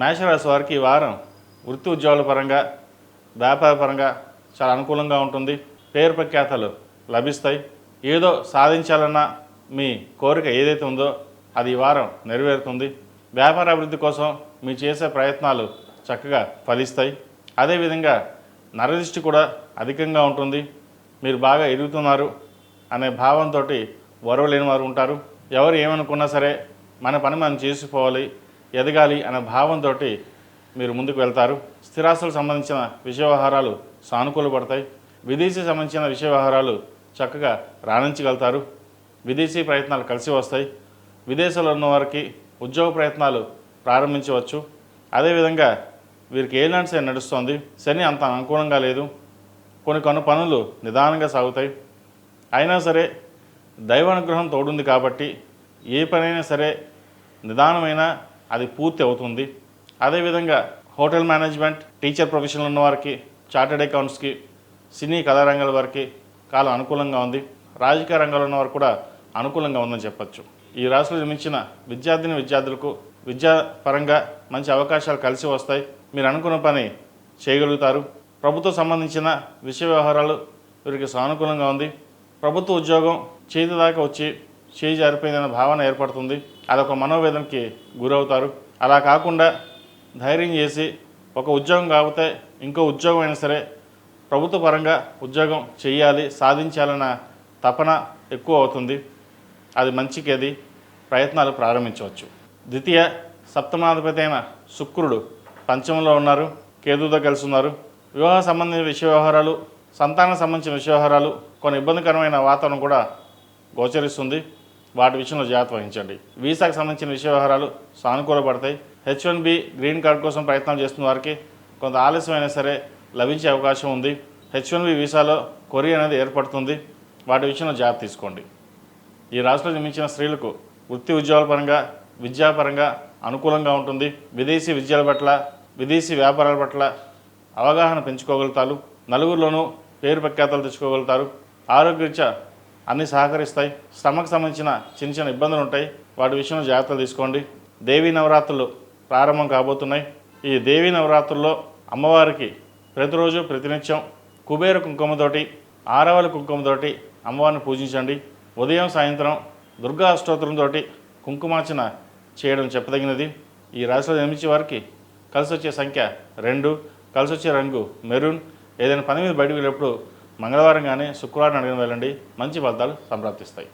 మేషరాశి వారికి ఈ వారం వృత్తి ఉద్యోగాల పరంగా వ్యాపార పరంగా చాలా అనుకూలంగా ఉంటుంది. పేరు ప్రఖ్యాతలు లభిస్తాయి. ఏదో సాధించాలన్న మీ కోరిక ఏదైతే ఉందో అది ఈ వారం నెరవేరుతుంది. వ్యాపార అభివృద్ధి కోసం మీరు చేసే ప్రయత్నాలు చక్కగా ఫలిస్తాయి. అదేవిధంగా నరదృష్టి కూడా అధికంగా ఉంటుంది. మీరు బాగా ఎదుగుతున్నారు అనే భావంతో వరవలేని వారు ఉంటారు. ఎవరు ఏమనుకున్నా సరే మన పని మనం చేసుకోవాలి ఎదగాలి అనే భావంతో మీరు ముందుకు వెళ్తారు. స్థిరాస్తులకు సంబంధించిన విషయ వ్యవహారాలు సానుకూల పడతాయి. విదేశీ సంబంధించిన విషయ వ్యవహారాలు చక్కగా రాణించగలుగుతారు. విదేశీ ప్రయత్నాలు కలిసి వస్తాయి. విదేశాల్లో ఉన్న వారికి ఉద్యోగ ప్రయత్నాలు ప్రారంభించవచ్చు. అదేవిధంగా వీరికి ఏలాంటి శని నడుస్తోంది? శని అంత అనుకూలంగా లేదు. కొన్ని కొన్ని పనులు నిదానంగా సాగుతాయి. అయినా సరే దైవానుగ్రహం తోడుంది కాబట్టి ఏ పనైనా సరే నిదానమైన అది పూర్తి అవుతుంది. అదేవిధంగా హోటల్ మేనేజ్మెంట్ టీచర్ ప్రొఫెషన్లు ఉన్న వారికి చార్టెడ్ అకౌంట్స్కి సినీ కళారంగాల వారికి కాలం అనుకూలంగా ఉంది. రాజకీయ రంగంలో ఉన్న వారు కూడా అనుకూలంగా ఉందని చెప్పచ్చు. ఈ రాశిలో జన్మించిన విద్యార్థిని విద్యార్థులకు విద్యాపరంగా మంచి అవకాశాలు కలిసి వస్తాయి. మీరు అనుకున్న పని చేయగలుగుతారు. ప్రభుత్వం సంబంధించిన విషయ వ్యవహారాలు వీరికి సానుకూలంగా ఉంది. ప్రభుత్వ ఉద్యోగం చేతి దాకా వచ్చి చేయి జారిపోయిందనే భావన ఏర్పడుతుంది. అదొక మనోవేదనకి గురవుతారు. అలా కాకుండా ధైర్యం చేసి ఒక ఉద్యోగం కాకపోతే ఇంకో ఉద్యోగం అయినా సరే ప్రభుత్వ పరంగా ఉద్యోగం చేయాలి సాధించాలన్న తపన ఎక్కువ అవుతుంది. అది మంచికి అది ప్రయత్నాలు ప్రారంభించవచ్చు. ద్వితీయ సప్తమాధిపతి అయిన శుక్రుడు పంచమంలో ఉన్నారు. కేతుతో కలిసి ఉన్నారు. వివాహ సంబంధించిన విషయ వ్యవహారాలు సంతానం సంబంధించిన విషయ వ్యవహారాలు కొన్ని ఇబ్బందికరమైన వాతావరణం కూడా గోచరిస్తుంది. వాటి విషయంలో జాగ్రత్త వహించండి. వీసాకు సంబంధించిన విషయ వ్యవహారాలు సానుకూల పడతాయి H one B green card కోసం ప్రయత్నం చేస్తున్న వారికి కొంత ఆలస్యమైనా సరే లభించే అవకాశం ఉంది. హెచ్ వన్ బి వీసాలో కొరి అనేది ఏర్పడుతుంది. వాటి విషయంలో జాగ్రత్త తీసుకోండి. ఈ రాష్ట్రంలో జన్మించిన స్త్రీలకు వృత్తి ఉద్యోగాల పరంగా విద్యాపరంగా అనుకూలంగా ఉంటుంది. విదేశీ విద్యల పట్ల విదేశీ వ్యాపారాల పట్ల అవగాహన పెంచుకోగలుగుతారు. నలుగురిలోనూ పేరు ప్రఖ్యాతలు తెచ్చుకోగలుగుతారు. ఆరోగ్యరీత్యా అన్నీ సహకరిస్తాయి. శ్రమకు సంబంధించిన చిన్న చిన్న ఇబ్బందులు ఉంటాయి. వాటి విషయంలో జాగ్రత్తలు తీసుకోండి. దేవీ నవరాత్రులు ప్రారంభం కాబోతున్నాయి. ఈ దేవీ నవరాత్రుల్లో అమ్మవారికి ప్రతిరోజు ప్రతినిత్యం కుబేర కుంకుమతోటి ఆరవల కుంకుమతోటి అమ్మవారిని పూజించండి. ఉదయం సాయంత్రం దుర్గా అష్టోత్తరంతో కుంకుమార్చన చేయడం చెప్పదగినది. ఈ రాశిలో జన్మించే వారికి కలిసి వచ్చే సంఖ్య రెండు కలిసి వచ్చే రంగు మెరూన్. ఏదైనా పని మీద బయటకు వెళ్ళినప్పుడు మంగళవారం కానీ శుక్రవారం అడిగిన వెళ్ళండి మంచి ఫలితాలు సంప్రాప్తిస్తాయి.